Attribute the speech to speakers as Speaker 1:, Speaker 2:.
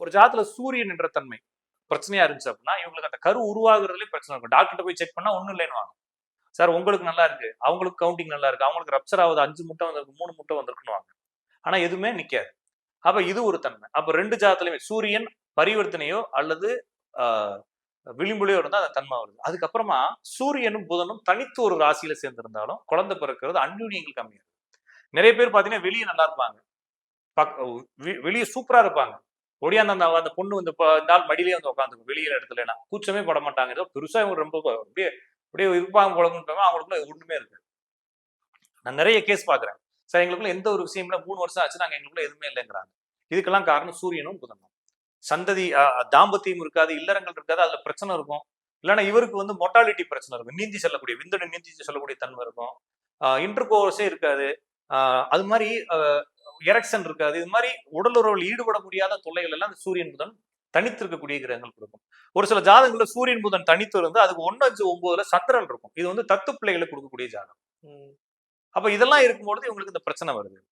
Speaker 1: ஒரு ஜாதத்துல சூரியன் என்ற தன்மை பிரச்சனையா இருந்துச்சு அப்படின்னா இவங்களுக்கு அந்த கரு உருவாகுறதுலேயே பிரச்சனை இருக்கும். டாக்டர்கிட்ட போய் செக் பண்ணா ஒண்ணும் இல்லைன்னு வாங்க. சார் உங்களுக்கு நல்லா இருக்கு. அவங்களுக்கு கவுண்டிங் நல்லா இருக்கு. அவங்களுக்கு ரப்சர் ஆகுது. அஞ்சு முட்டை வந்திருக்கு மூணு முட்டை வந்திருக்குன்னு வாங்க. ஆனா எதுவுமே நிக்காது. அப்ப இது ஒரு தன்மை. அப்ப ரெண்டு ஜாதத்துலயுமே சூரியன் பரிவர்த்தனையோ அல்லது ஆஹ், விளிம்புலையோ இருந்தால் அந்த தன்மை வருது. அதுக்கப்புறமா சூரியனும் புதனும் தனித்து ஒரு ராசியில சேர்ந்திருந்தாலும் குழந்தை பிறக்கிறது அந்யூன்யங்கள் கம்மியாக நிறைய பேர் பார்த்தீங்கன்னா வெளியே நல்லா இருப்பாங்க. பக் வெளியே சூப்பரா இருப்பாங்க. ஒடியாந்து அந்த அந்த பொண்ணு வந்து இந்த ஆள் மடியிலே வந்து உட்காந்துக்கும். வெளியில இடத்துல கூச்சமே பட மாட்டாங்க. ஏதோ பெருசா இவங்க ரொம்ப அப்படியே அப்படியே இருப்பாங்க போலன்னு அவங்களுக்குள்ள ஒண்ணுமே இருக்கு நான் நிறைய கேஸ் பாக்குறேன் சார் எங்களுக்குள்ள எந்த ஒரு விஷயம்ல மூணு வருஷம் ஆச்சு. நாங்க எங்களுக்குள்ள எதுவுமே இல்லைங்கிறாங்க. இதுக்கெல்லாம் காரணம் சூரியனும் புதனும். சந்ததி தாம்பத்தியம் இருக்காது. இல்லறங்கள் இருக்காது. அதுல பிரச்சனை இருக்கும். இல்லைன்னா இவருக்கு வந்து மொட்டாலிட்டி பிரச்சனை இருக்கும். நீந்தி செல்லக்கூடிய விந்தணு நீந்தி செல்லக்கூடிய தன்மை இருக்கும். இன்டர் கோர்ஸே இருக்காது. ஆஹ் அது மாதிரி எரக்ஷன் இருக்காது. இது மாதிரி உடல் உறவில் ஈடுபட முடியாத தொல்லைகள் எல்லாம் சூரியன் புதன் தனித்து இருக்கக்கூடிய கிரகங்கள் கொடுக்கும். ஒரு சில ஜாதகங்கள்ல சூரியன் புதன் தனித்து இருந்து அதுக்கு ஒன்னு அஞ்சு ஒன்பதுல சந்திரன் இருக்கும். இது வந்து தத்து பிள்ளைகளுக்கு கொடுக்கக்கூடிய ஜாதகம். அப்ப இதெல்லாம் இருக்கும்பொழுது இவங்களுக்கு இந்த பிரச்சனை வருது.